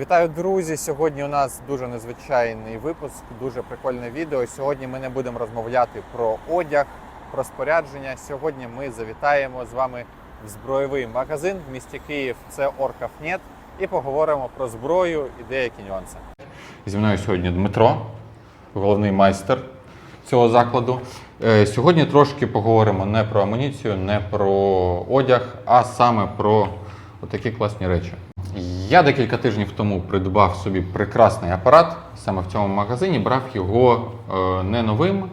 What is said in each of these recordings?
Вітаю, друзі! Сьогодні у нас дуже незвичайний випуск, дуже прикольне відео. Сьогодні ми не будемо розмовляти про одяг, про спорядження. Сьогодні ми завітаємо з вами в збройовий магазин в місті Київ. Це Оркафнет, і поговоримо про зброю і деякі нюанси. Зі мною сьогодні Дмитро, головний майстер цього закладу. Е, Сьогодні трошки поговоримо не про амуніцію, не про одяг, а саме про такі класні речі. Я декілька тижнів тому придбав собі прекрасний апарат саме в цьому магазині. Брав його е, не новим,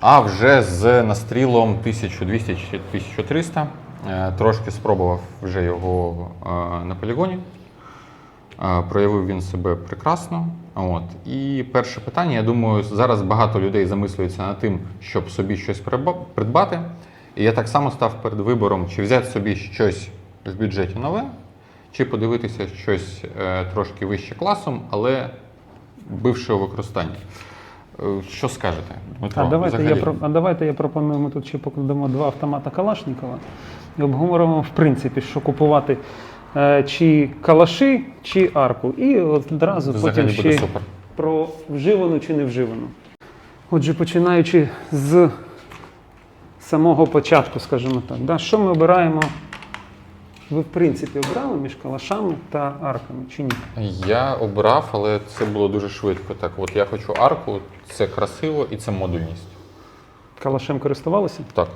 а вже з настрілом 1200 чи 1300. Е, Трошки спробував вже його е, на полігоні. Проявив він себе прекрасно. От. І перше питання, я думаю, зараз багато людей замислюються над тим, щоб собі щось придбати. І я так само став перед вибором, чи взяти собі щось в бюджеті нове, чи подивитися щось е, трошки вище класом, але бившого використання. Е, Що скажете? Дмитро, А давайте, я, взагалі? а давайте я пропоную, ми тут ще покладемо два автомата Калашникова і обговоримо, в принципі, що купувати е, чи калаши, чи арку. І одразу Взагалі потім ще супер. про вживану чи не вживану. Отже, починаючи з самого початку, скажімо так, да, що ми обираємо? Ви, в принципі, обрали між калашами та арками чи ні? Я обрав, але це було дуже швидко. Так, от я хочу арку, це красиво і це модульність. Калашем користувалися? Так.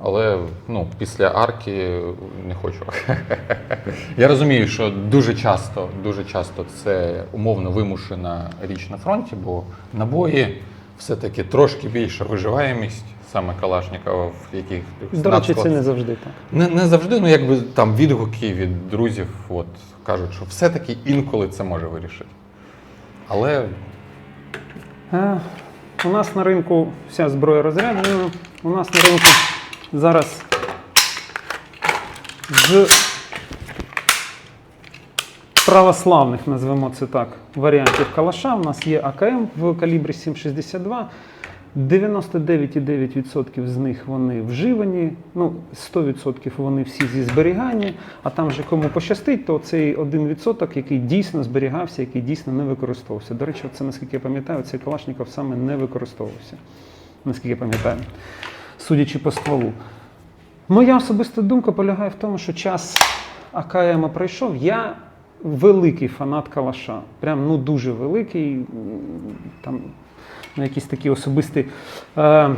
Але ну, після арки не хочу. Я розумію, що дуже часто, дуже часто це умовно вимушена річ на фронті, бо набої все-таки трошки більша виживаємість саме Калашникова, в яких До речі, це не завжди так. не, не завжди, ну якби там відгуки від друзів от, кажуть, що все-таки інколи це може вирішити. Але Е, У нас на ринку вся зброя розряджена. У нас на ринку зараз з православних, назвемо це так, варіантів калаша. У нас є АКМ в калібрі 7,62. 99,9% з них вони вживані, ну 100% вони всі зі зберігання, а там вже кому пощастить, то цей 1%, який дійсно зберігався, який дійсно не використовувався. До речі, це наскільки я пам'ятаю, цей Калашников саме не використовувався. Наскільки я пам'ятаю, судячи по стволу. Моя особиста думка полягає в тому, що час АКМ пройшов. Я великий фанат Калаша. Прям ну дуже великий. Там ну, якісь такі особисті. Е,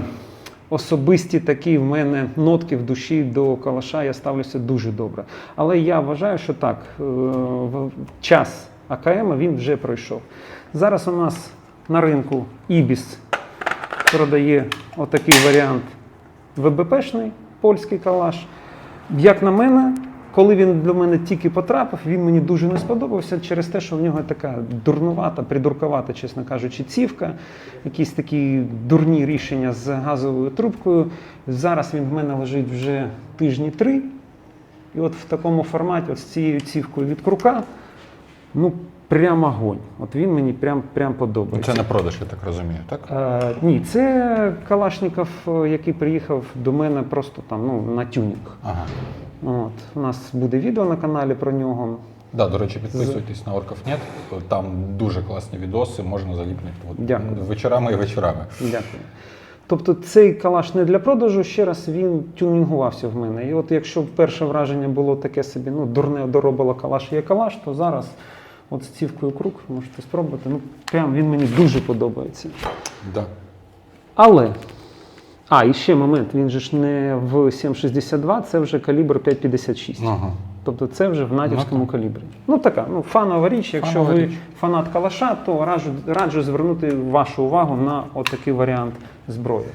Особисті такі в мене нотки в душі до калаша я ставлюся дуже добре. Але я вважаю, що так, е, час АКМ він вже пройшов. Зараз у нас на ринку Ібіс продає отакий варіант ВБПшний польський калаш. Як на мене, коли він до мене тільки потрапив, він мені дуже не сподобався через те, що в нього така дурнувата, придурковата, чесно кажучи, цівка, якісь такі дурні рішення з газовою трубкою. Зараз він в мене лежить вже тижні три. І от в такому форматі, от з цією цівкою від крука, ну прям огонь. От він мені прям, прям подобається. це не продаж, я так розумію, так? Е, ні, це Калашников, е, який приїхав до мене просто там ну, на тюнінг. Ага. От, у нас буде відео на каналі про нього. Да, до речі, підписуйтесь на Оркафнет, там дуже класні відоси, можна заліпнути от, Дякую. вечорами і вечорами. Дякую. Тобто цей калаш не для продажу, ще раз він тюнінгувався в мене. І от якщо перше враження було таке собі, ну, дурне доробило калаш є калаш, то зараз от з цівкою круг можете спробувати. Ну, прям він мені дуже подобається. Да. Але. А, і ще момент, він же ж не в 7,62, це вже калібр 5,56. Ага. Тобто це вже в натівському Ну, калібрі. Ну така, ну фанова річ. Якщо Фанова ви річ. фанат калаша, то раджу, раджу звернути вашу увагу на отакий варіант зброї.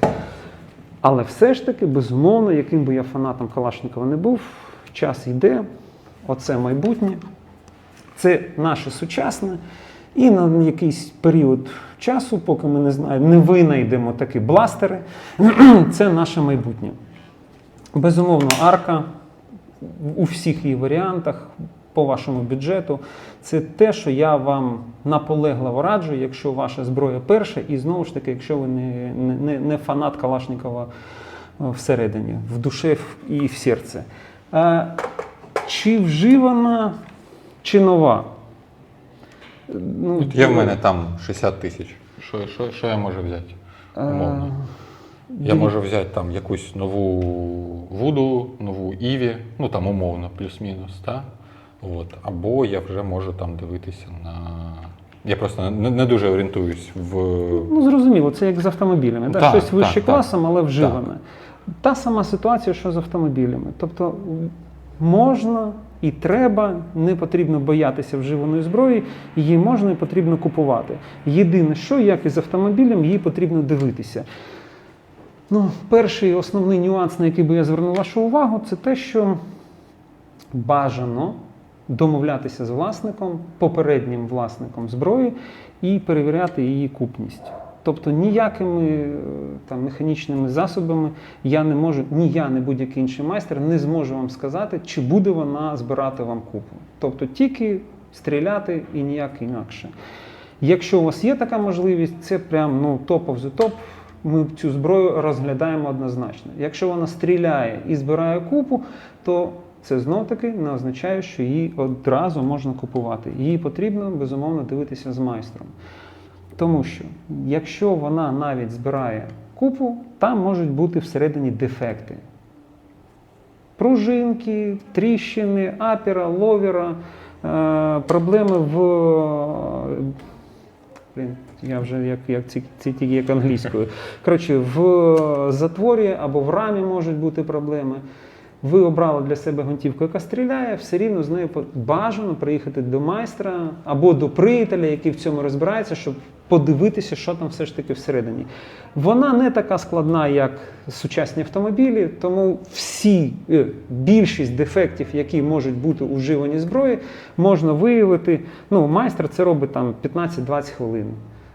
Але все ж таки, безумовно, яким би я фанатом Калашникова не був, час йде, оце майбутнє, це наше сучасне. І на якийсь період часу, поки ми не знаємо, не винайдемо такі бластери, це наше майбутнє. Безумовно, арка у всіх її варіантах по вашому бюджету. Це те, що я вам наполегливо раджу, якщо ваша зброя перша, і знову ж таки, якщо ви не, не, не фанат Калашникова е, всередині, в душі і в серці. Е, Чи вживана, чи нова? Ну, Є в мене там 60 тисяч. Що, що, що я можу взяти? Умовно. Я можу взяти там якусь нову Вуду, нову Іві, ну там умовно, плюс-мінус, та? От. Або я вже можу там дивитися на. Я просто не, не дуже орієнтуюсь в. Ну, зрозуміло, це як з автомобілями. Да? Так, Щось вище так, так. класом, але вживане. Та сама ситуація, що з автомобілями. Тобто можна і треба, не потрібно боятися вживаної зброї, її можна і потрібно купувати. Єдине, що, як і з автомобілем, її потрібно дивитися. Ну, перший основний нюанс, на який би я звернув вашу увагу, це те, що бажано домовлятися з власником, попереднім власником зброї і перевіряти її купність. Тобто ніякими е, там, механічними засобами я не можу, ні я, ні будь-який інший майстер не зможу вам сказати, чи буде вона збирати вам купу. Тобто тільки стріляти і ніяк інакше. Якщо у вас є така можливість, це прям ну, of the top. Ми цю зброю розглядаємо однозначно. Якщо вона стріляє і збирає купу, то це знов таки не означає, що її одразу можна купувати. Її потрібно безумовно дивитися з майстром. Тому що якщо вона навіть збирає купу, там можуть бути всередині дефекти. Пружинки, тріщини, апера, ловера, е, проблеми в. Блін, я вже як, як ці, ці тільки як англійською. Коротше, в затворі або в рамі можуть бути проблеми. Ви обрали для себе гвинтівку, яка стріляє, все рівно з нею бажано приїхати до майстра або до приятеля, який в цьому розбирається, щоб подивитися, що там все ж таки всередині. Вона не така складна, як сучасні автомобілі, тому всі е, більшість дефектів, які можуть бути у вживанні зброї, можна виявити. Ну, майстер це робить там 15-20 хвилин.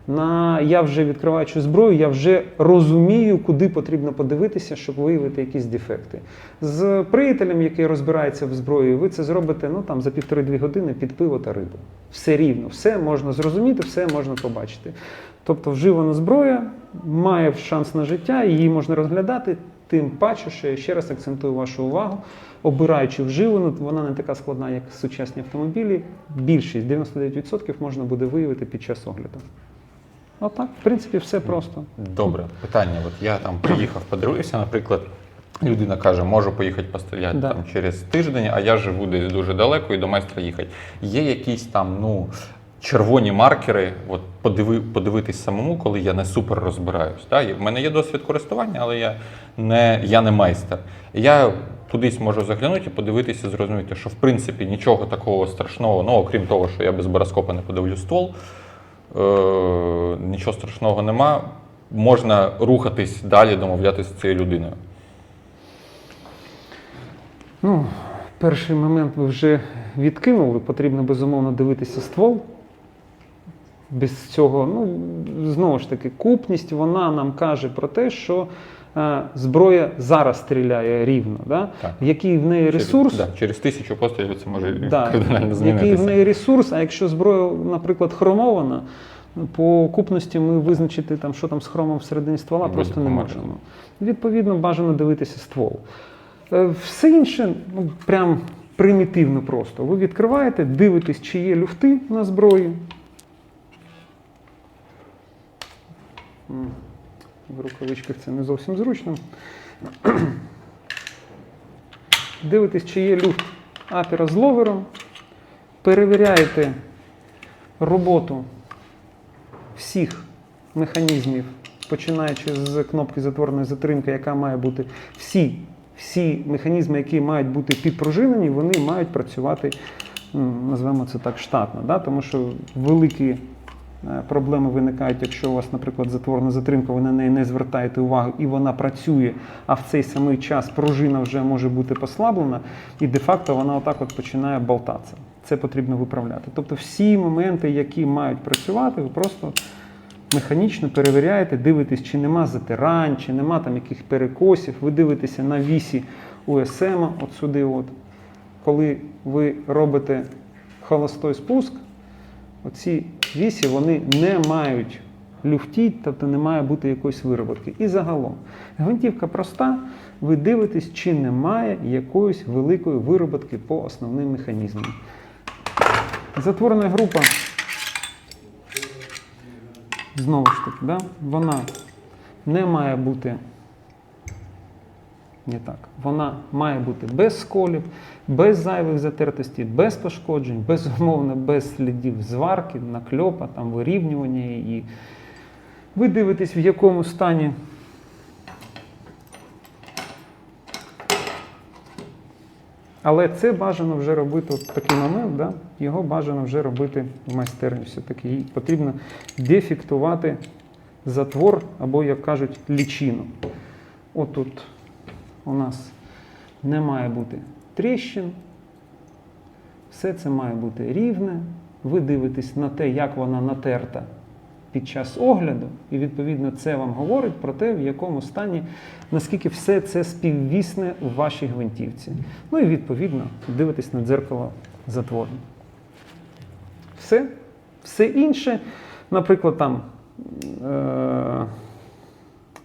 На я вже відкриваючи зброю, я вже розумію, куди потрібно подивитися, щоб виявити якісь дефекти. З приятелем, який розбирається в зброї, ви це зробите ну там за півтори-дві години під пиво та рибу. Все рівно, все можна зрозуміти, все можна побачити. Тобто, вживана зброя має шанс на життя, її можна розглядати. Тим паче, що я ще раз акцентую вашу увагу, обираючи вживану, вона не така складна, як сучасні автомобілі. Більшість 99% можна буде виявити під час огляду. Отак, в принципі, все просто. Добре, питання. От я там приїхав, подивився, наприклад, людина каже, можу поїхати постріляти Да. там через тиждень, а я живу десь дуже далеко і до майстра їхати. Є якісь там, ну. Червоні маркери, от подиви, подивитись самому, коли я не супер розбираюсь. І В мене є досвід користування, але я не, я не майстер. Я кудись можу заглянути і подивитися, зрозуміти, що в принципі нічого такого страшного, ну окрім того, що я без бароскопа не подивлю ствол, нічого страшного нема. Можна рухатись далі, домовлятися з цією людиною. Ну, перший момент ви вже відкинули. Потрібно безумовно дивитися ствол. Без цього, ну, знову ж таки, купність вона нам каже про те, що е, зброя зараз стріляє рівно. Да? Так. Який в неї ресурс, Через, да, через тисячу пострілів це може Да. кардинально який в неї ресурс, а якщо зброя, наприклад, хромована, по купності ми визначити, там, що там з хромом всередині ствола, Буде просто не можемо. Відповідно, бажано дивитися ствол. Е, Все інше, ну, прям примітивно просто. Ви відкриваєте, дивитесь, чи є люфти на зброї. В рукавичках це не зовсім зручно. Дивитесь, чи є люфт апера з ловером. Перевіряєте роботу всіх механізмів, починаючи з кнопки затворної затримки, яка має бути всі, всі механізми, які мають бути підпружинені, вони мають працювати, м, назвемо це так, штатно. Да? Тому що великі проблеми виникають, якщо у вас, наприклад, затворна затримка, ви на неї не звертаєте увагу і вона працює, а в цей самий час пружина вже може бути послаблена, і де-факто вона отак от починає болтатися. Це потрібно виправляти. Тобто всі моменти, які мають працювати, ви просто механічно перевіряєте, дивитесь, чи нема затирань, чи нема там яких перекосів. Ви дивитеся на вісі УСМ, от сюди. От. Коли ви робите холостой спуск, оці вісі вони не мають люфтіть, тобто не має бути якоїсь вироботки. І загалом, гвинтівка проста, ви дивитесь, чи немає якоїсь великої вироботки по основним механізмам. Затворена група знову ж таки, да, вона не має бути. Не так. Вона має бути без сколів, без зайвих затертостей, без пошкоджень, безумовно, без слідів зварки, накльопа, там, вирівнювання її. Ви дивитесь, в якому стані Але це бажано вже робити от такий момент, да? його бажано вже робити в майстерні. Все-таки їй потрібно дефіктувати затвор або, як кажуть, лічину. Отут у нас не має бути тріщин, все це має бути рівне. Ви дивитесь на те, як вона натерта під час огляду, і відповідно це вам говорить про те, в якому стані, наскільки все це співвісне у вашій гвинтівці. Ну і відповідно дивитесь на дзеркало затвору. Все. Все інше, наприклад, там е-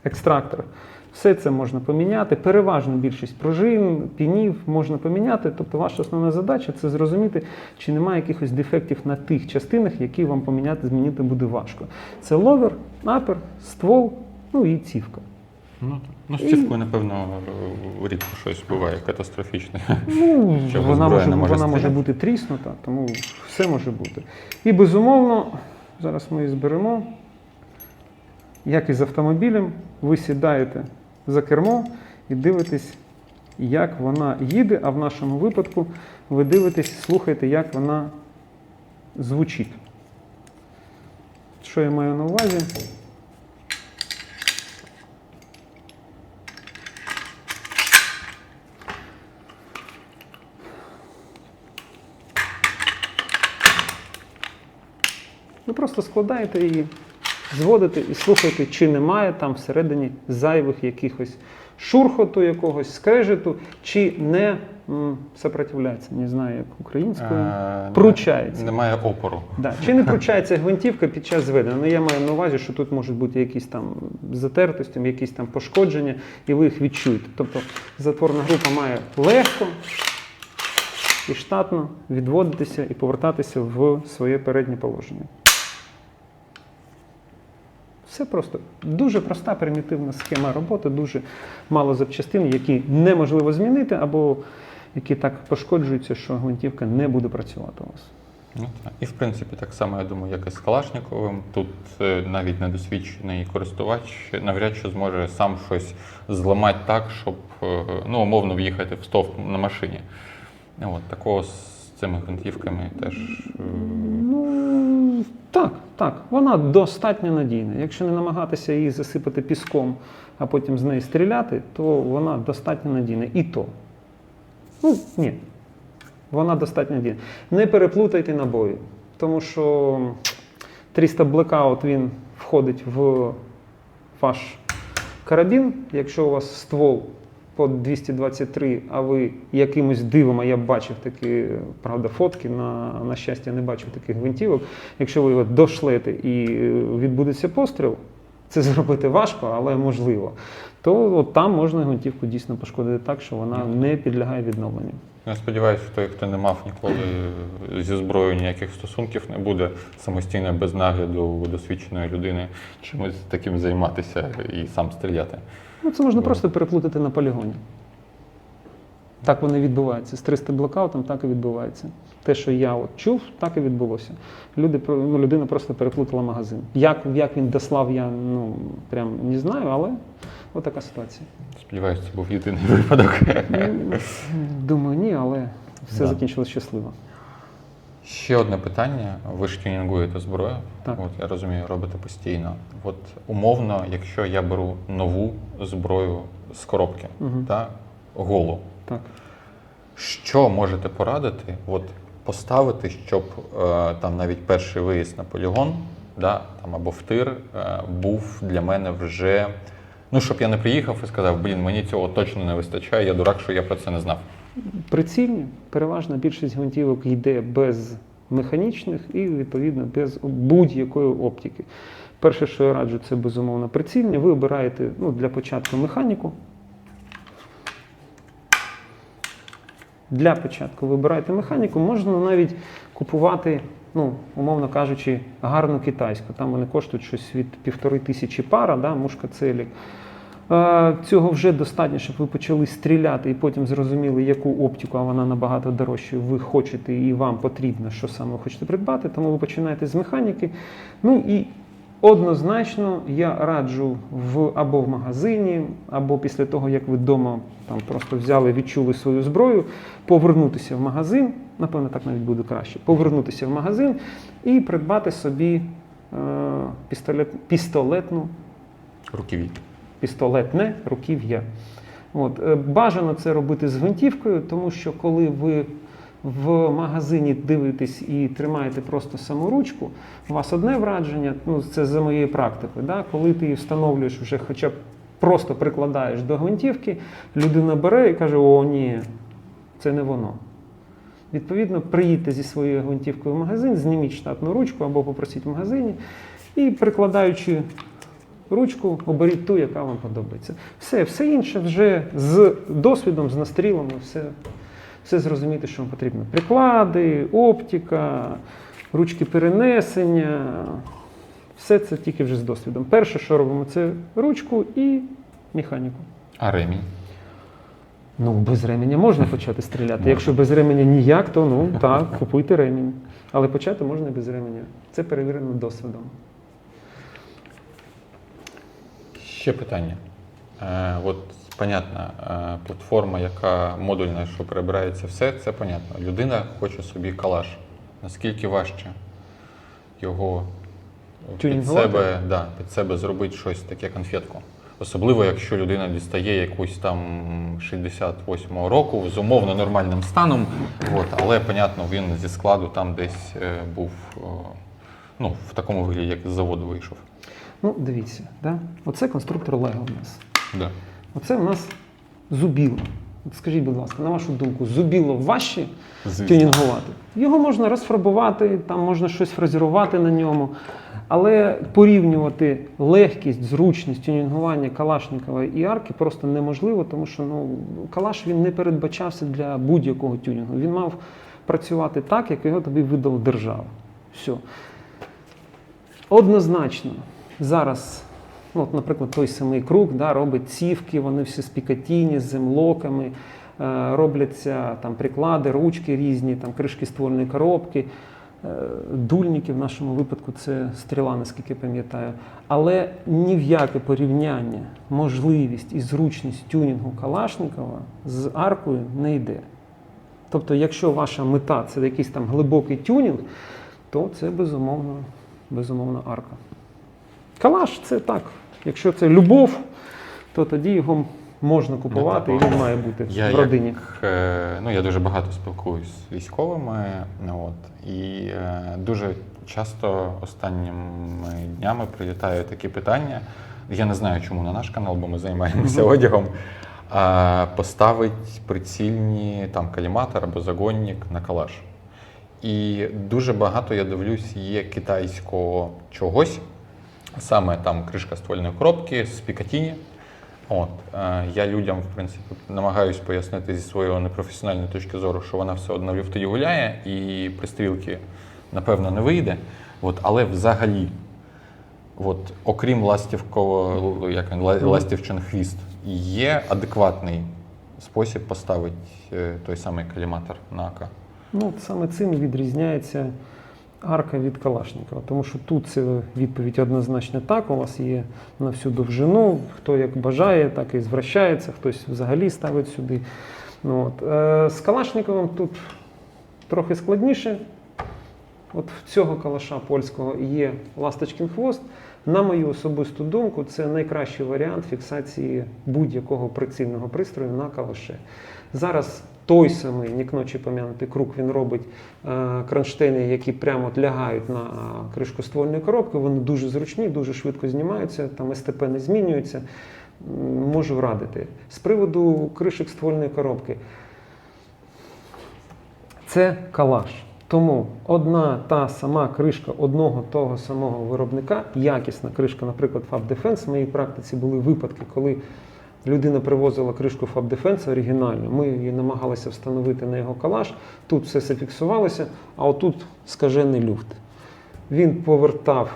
екстрактор. Все це можна поміняти. Переважно більшість пружин, пінів можна поміняти. Тобто ваша основна задача це зрозуміти, чи немає якихось дефектів на тих частинах, які вам поміняти, змінити буде важко. Це ловер, апер, ствол, ну і цівка. Ну, ну з цівкою, напевно, рідко щось буває катастрофічне. Ну, Чого вона може вона може бути тріснута, тому все може бути. І безумовно, зараз ми її зберемо. Як і з автомобілем, ви сідаєте за кермо і дивитесь, як вона їде, а в нашому випадку ви дивитесь, слухаєте, як вона звучить. Що я маю на увазі? Ви просто складаєте її, зводите і слухаєте, чи немає там всередині зайвих якихось шурхоту якогось, скрежету, чи не м, сопротивляється, не знаю, як українською. Е, Пручається. Немає опору. Да. Чи не пручається гвинтівка під час зведення? Ну, я маю на увазі, що тут можуть бути якісь там затертості, якісь там пошкодження, і ви їх відчуєте. Тобто затворна група має легко і штатно відводитися і повертатися в своє переднє положення. Все просто дуже проста, примітивна схема роботи, дуже мало запчастин, які неможливо змінити, або які так пошкоджуються, що гвинтівка не буде працювати у вас. Ну, так. І в принципі так само, я думаю, як і з Калашниковим. Тут е, навіть недосвідчений користувач навряд чи зможе сам щось зламати так, щоб е, ну, умовно в'їхати в стовп на машині. От, такого з цими гвинтівками теж. е, Ну так, так. Вона достатньо надійна. Якщо не намагатися її засипати піском, а потім з неї стріляти, то вона достатньо надійна. І то. Ну, ні. Вона достатньо надійна. Не переплутайте набої, тому що 300 Blackout він входить в ваш карабін. Якщо у вас ствол по 223, а ви якимось дивом, а я бачив такі, правда, фотки, на, на щастя, не бачив таких гвинтівок. Якщо ви його дошлете і е, відбудеться постріл, це зробити важко, але можливо. То от там можна гвинтівку дійсно пошкодити так, що вона не підлягає відновленню. Я сподіваюся, що той, хто не мав ніколи зі зброєю ніяких стосунків, не буде самостійно без нагляду досвідченої людини чимось таким займатися і сам стріляти. Ну, це можна просто переплутати на полігоні. Так вони відбуваються. З 300 блокаутом так і відбувається. Те, що я от чув, так і відбулося. Люди, ну, людина просто переплутала магазин. Як, як він дослав, я ну, прям не знаю, але от така ситуація. Сподіваюся, це був єдиний випадок. Ну, Думаю, ні, але все Да. закінчилось щасливо. Ще одне питання. Ви ж тюнінгуєте зброю. Так. От я розумію, робите постійно. От умовно, якщо я беру нову зброю з коробки, Мгм. та голу, Так. що можете порадити? От поставити, щоб е, там навіть перший виїзд на полігон, да, там або в тир е, був для мене вже. Ну, щоб я не приїхав і сказав, блін, мені цього точно не вистачає, я дурак, що я про це не знав. Прицільні, переважна більшість гвинтівок йде без механічних і, відповідно, без будь-якої оптики. Перше, що я раджу, це безумовно прицільні. Ви обираєте ну, для початку механіку. Для початку вибираєте механіку, можна навіть купувати ну, умовно кажучи, гарну китайську. Там вони коштують щось від півтори тисячі пара, да, мушкацелік. Е, Цього вже достатньо, щоб ви почали стріляти і потім зрозуміли, яку оптику, а вона набагато дорожча, ви хочете і вам потрібно, що саме ви хочете придбати. Тому ви починаєте з механіки. Ну і однозначно я раджу в або в магазині, або після того, як ви вдома там просто взяли, відчули свою зброю, повернутися в магазин, напевно, так навіть буде краще, повернутися в магазин і придбати собі е, пістолет, пістолетну Руків'я. Пістолетне руків'я. От. е, Бажано це робити з гвинтівкою, тому що коли ви в магазині дивитесь і тримаєте просто саму ручку, у вас одне враження, ну це за моєю практикою. Да? Коли ти її встановлюєш вже хоча б просто прикладаєш до гвинтівки, людина бере і каже: О, ні, це не воно. Відповідно, приїдьте зі своєю гвинтівкою в магазин, зніміть штатну ручку або попросіть в магазині і прикладаючи ручку, оберіть ту, яка вам подобається. Все, все інше вже з досвідом, з настрілами, все, все зрозуміти, що вам потрібно. Приклади, оптика, ручки перенесення. Все це тільки вже з досвідом. Перше, що робимо, це ручку і механіку. А ремінь. Ну, без ременя можна почати стріляти. Можна. Якщо без ременя ніяк, то ну так, купуйте ремінь. Але почати можна без ременя. Це перевірено досвідом. Ще питання. Е, от, понятно, е, платформа, яка модульна, що перебирається все, це понятно. Людина хоче собі калаш. Наскільки важче його під себе, да, під себе зробити щось таке конфетку. Особливо, якщо людина дістає якусь там 68-го року з умовно нормальним станом, от, але, понятно, він зі складу там десь е, був о, ну, в такому вигляді, як з заводу вийшов. Ну, дивіться, да? оце конструктор Лего у нас. Да. Оце у нас зубіло. От скажіть, будь ласка, на вашу думку, зубіло важче Звісно. тюнінгувати? Його можна розфарбувати, там можна щось фрезерувати на ньому. Але порівнювати легкість, зручність тюнінгування Калашникова і арки просто неможливо, тому що ну, Калаш він не передбачався для будь-якого тюнінгу. Він мав працювати так, як його тобі видала держава. Все. Однозначно, зараз, ну, от, наприклад, той самий круг да, робить цівки, вони всі спікатійні, з землоками, е, робляться там приклади, ручки різні, там кришки ствольної коробки. Е, Дульники в нашому випадку це стріла, наскільки пам'ятаю. Але ні в яке порівняння, можливість і зручність тюнінгу Калашникова з аркою не йде. Тобто, якщо ваша мета це якийсь там глибокий тюнінг, то це безумовно, безумовно арка. Калаш це так. Якщо це любов, то тоді його можна купувати Ну, і він має бути Я, в родині. Як, е, ну, я дуже багато спілкуюсь з військовими, ну, от, і е, дуже часто останніми днями прилітають такі питання. Я не знаю, чому на наш канал, бо ми займаємося одягом. Поставить прицільні там каліматор або загонник на калаш. І дуже багато я дивлюсь, є китайського чогось, саме там кришка ствольної коробки з Пікатіні. От, е, я людям, в принципі, намагаюсь пояснити зі своєї непрофесіональної точки зору, що вона все одно в гуляє, і пристрілки, напевно, не вийде. От, але взагалі, от, окрім ластівкового, як ластівчин хвіст, є адекватний спосіб поставити е, той самий каліматор на АК. Ну, саме цим відрізняється арка від Калашникова, тому що тут це відповідь однозначно так. У вас є на всю довжину. Хто як бажає, так і звращається, хтось взагалі ставить сюди. Ну, от. Е, з Калашниковим тут трохи складніше. От в цього калаша польського є ласточкин хвост. На мою особисту думку, це найкращий варіант фіксації будь-якого прицільного пристрою на калаше. Зараз той самий нікночі пом'янутий круг він робить е, кронштейни, які прямо лягають на кришку ствольної коробки. Вони дуже зручні, дуже швидко знімаються, там СТП не змінюється. Можу радити. З приводу кришок ствольної коробки. Це калаш. Тому одна та сама кришка одного того самого виробника, якісна кришка, наприклад, Fab Defense, в моїй практиці були випадки, коли Людина привозила кришку Fab Defense оригінальну. Ми її намагалися встановити на його калаш. Тут все зафіксувалося, а отут скажений люфт. Він повертав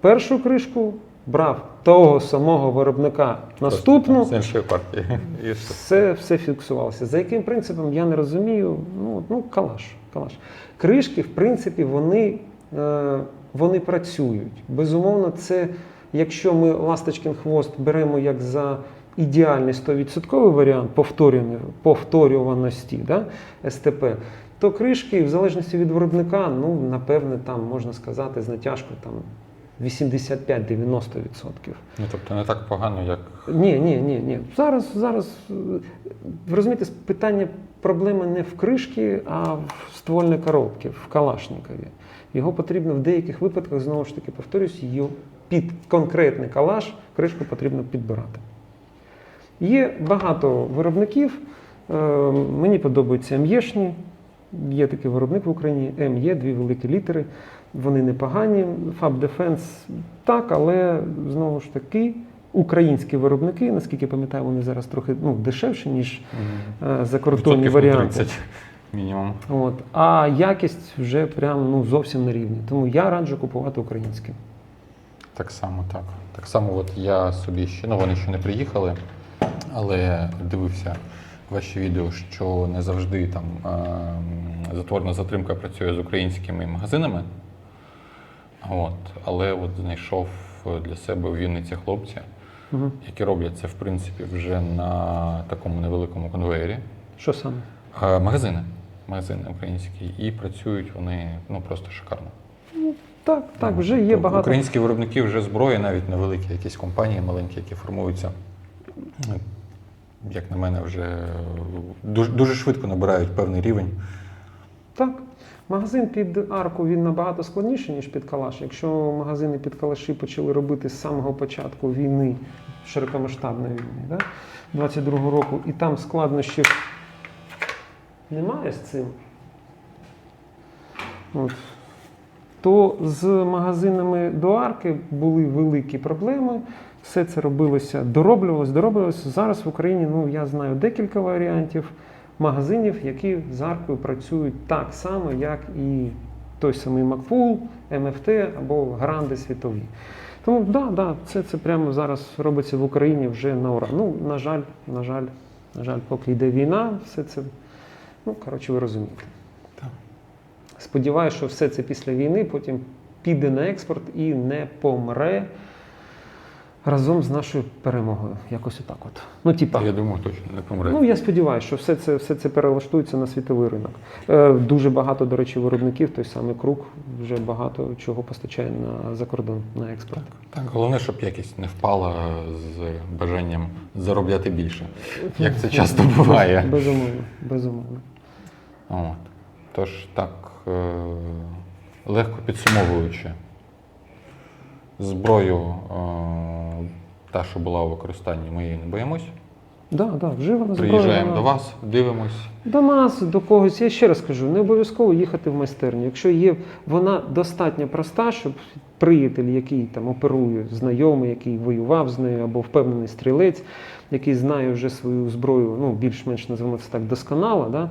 першу кришку, брав того самого виробника наступну. З іншої партії. Все. Все, все фіксувалося. За яким принципом, я не розумію. Ну, ну калаш, калаш. Кришки, в принципі, вони, е, вони працюють. Безумовно, це, якщо ми ласточкин хвост беремо як за ідеальний 100% варіант повторюваності да, СТП, то кришки, в залежності від виробника, ну, напевне, там можна сказати з натяжкою там 85-90%. Ну, тобто не так погано, як Ні, ні, ні, ні. Зараз, зараз ви розумієте, питання проблеми не в кришці, а в ствольній коробці, в Калашникові. Його потрібно в деяких випадках, знову ж таки, повторюсь, під конкретний калаш кришку потрібно підбирати. Є багато виробників. е, Мені подобаються МЄшні. Є такий виробник в Україні, МЄ, дві великі літери. Вони непогані. Fab Defense так, але знову ж таки українські виробники, наскільки пам'ятаю, вони зараз трохи ну, дешевші, ніж е, закордонні варіанти. 30 мінімум. От. А якість вже прям ну, зовсім на рівні. Тому я раджу купувати українське. Так само, так. Так само, от я собі ще, ну вони ще не приїхали, але дивився ваші відео, що не завжди там затворна затримка працює з українськими магазинами. От, але от знайшов для себе у Вінниці хлопці, Угу. які роблять це, в принципі, вже на такому невеликому конвеєрі. Що саме? Е, Магазини. Магазини українські, і працюють вони ну просто шикарно. Так, так, вже є Тобто багато. Українські виробники вже зброї, навіть невеликі якісь компанії маленькі, які формуються. Як на мене, вже дуже, дуже швидко набирають певний рівень. Так. Магазин під арку він набагато складніший, ніж під калаш. Якщо магазини під калаші почали робити з самого початку війни, широкомасштабної війни, да? 22-го року, і там складнощів немає з цим. От. То з магазинами до арки були великі проблеми. Все це робилося, дороблювалося, дороблювалося. Зараз в Україні ну, я знаю декілька варіантів магазинів, які з аркою працюють так само, як і той самий Макпул, МФТ або Гранди світові. Тому да, да, це, це прямо зараз робиться в Україні вже на ура. Ну, на жаль, на жаль, на жаль, поки йде війна, все це. Ну, коротше, ви розумієте. Сподіваюся, що все це після війни потім піде на експорт і не помре разом з нашою перемогою. Якось отак от. Ну, типа. Я думаю, точно не помре. Ну, я сподіваюся, що все це, все це перелаштується на світовий ринок. Е, дуже багато, до речі, виробників, той самий круг, вже багато чого постачає на за кордон на експорт. Так, головне, щоб якість не впала з бажанням заробляти більше, як це часто буває. Безумовно, безумовно. От. Тож так, е, легко підсумовуючи, зброю, е, та, що була у використанні, ми її не боїмось. Да, да, вживана зброя. Приїжджаємо до вас, дивимось. До нас, до когось. Я ще раз кажу, не обов'язково їхати в майстерню. Якщо є вона достатньо проста, щоб приятель, який там оперує, знайомий, який воював з нею, або впевнений стрілець, який знає вже свою зброю, ну більш-менш називаємо це так досконало. Да?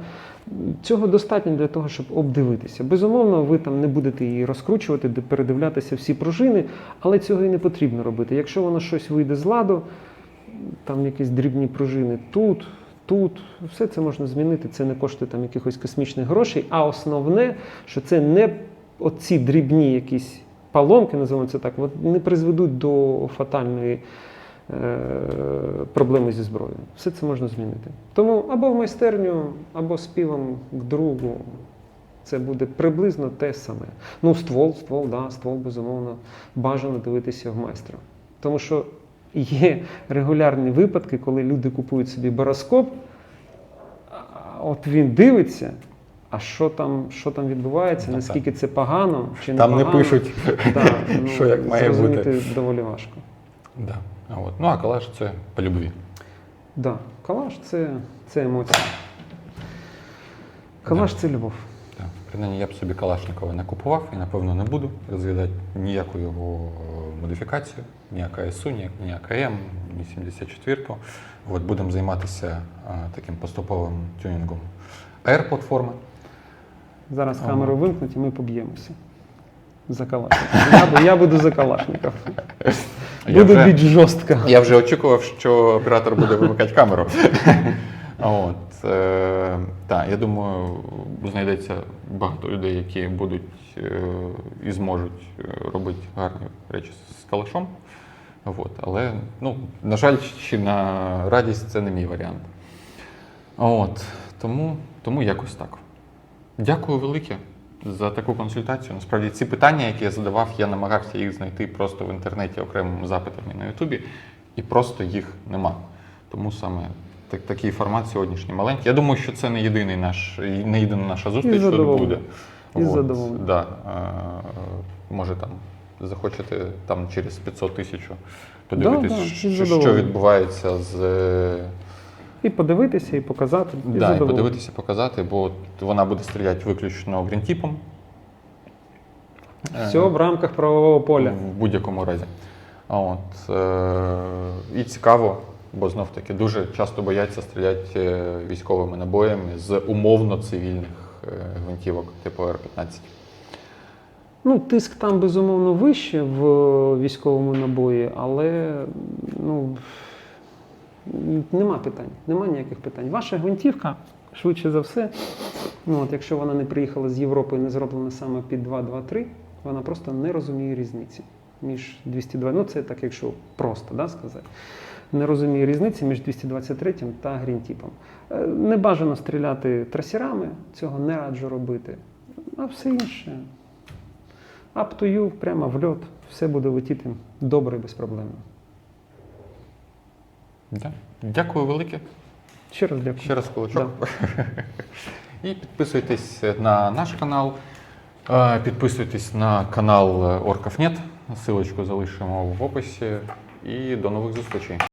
Цього достатньо для того, щоб обдивитися. Безумовно, ви там не будете її розкручувати, передивлятися всі пружини, але цього і не потрібно робити. Якщо воно щось вийде з ладу, там якісь дрібні пружини тут, тут, все це можна змінити. Це не коштує там якихось космічних грошей. А основне, що це не оці дрібні якісь поломки, називаємо це так, от не призведуть до фатальної проблеми зі зброєю. Все це можна змінити. Тому або в майстерню, або співом к другу. Це буде приблизно те саме. Ну, ствол, ствол, да, ствол, безумовно, бажано дивитися в майстра. Тому що є регулярні випадки, коли люди купують собі бароскоп, от він дивиться, а що там, що там відбувається, Ну, наскільки це погано чи не Там не пишуть, Да, ну, що як має зрозуміти бути. доволі важко. Да. А От. Ну а калаш це по любві. Да, калаш це, це емоція. Калаш це любов. Так. Принаймні я б собі Калашникова не купував і напевно не буду розглядати ніяку його модифікацію, ніяка СУ, ні- ніяка М, ні 74. От, будемо займатися а, таким поступовим тюнінгом Air-платформи. Зараз камеру вимкнуть і ми поб'ємося. За Калашников. Я, я буду за Калашников. Я вже- більш жорстко. Я вже очікував, що оператор буде вимикати камеру. От, е, так, я думаю, знайдеться багато людей, які будуть е, і зможуть е, робити гарні речі з калашом. От, але, ну, на жаль, чи на радість це не мій варіант. От, тому, тому якось так. Дякую велике за таку консультацію. Насправді, ці питання, які я задавав, я намагався їх знайти просто в інтернеті окремими запитами на Ютубі, і просто їх нема. Тому саме так, такий формат сьогоднішній маленький. Я думаю, що це не єдиний наш, не єдина наша зустріч тут буде. Із От. Да, е, може там захочете там через 500 тисяч подивитись, да, із що, що відбувається з. І подивитися, і показати. І Да, і подивитися, показати, бо вона буде стріляти виключно грінтіпом. Все в рамках правового поля. В будь-якому разі. А От, е- і цікаво, бо знов таки дуже часто бояться стріляти е, військовими набоями з умовно цивільних е, гвинтівок, типу Р-15. Ну, тиск там безумовно вище в військовому набої, але ну, нема питань, нема ніяких питань. Ваша гвинтівка, швидше за все, ну, от, якщо вона не приїхала з Європи і не зроблена саме під 2.2.3, вона просто не розуміє різниці між 202. Ну, це так, якщо просто да, сказати. Не розуміє різниці між 223 та грінтіпом. Е, Не бажано стріляти трасерами, цього не раджу робити. А все інше. Up to you, прямо в льот, все буде летіти добре і безпроблемно. Да. Дякую велике. Ще раз дякую. Ще раз кулачок. І підписуйтесь на наш канал. Підписуйтесь на канал Оркафнет. Силочку залишимо в описі. І до нових зустрічей.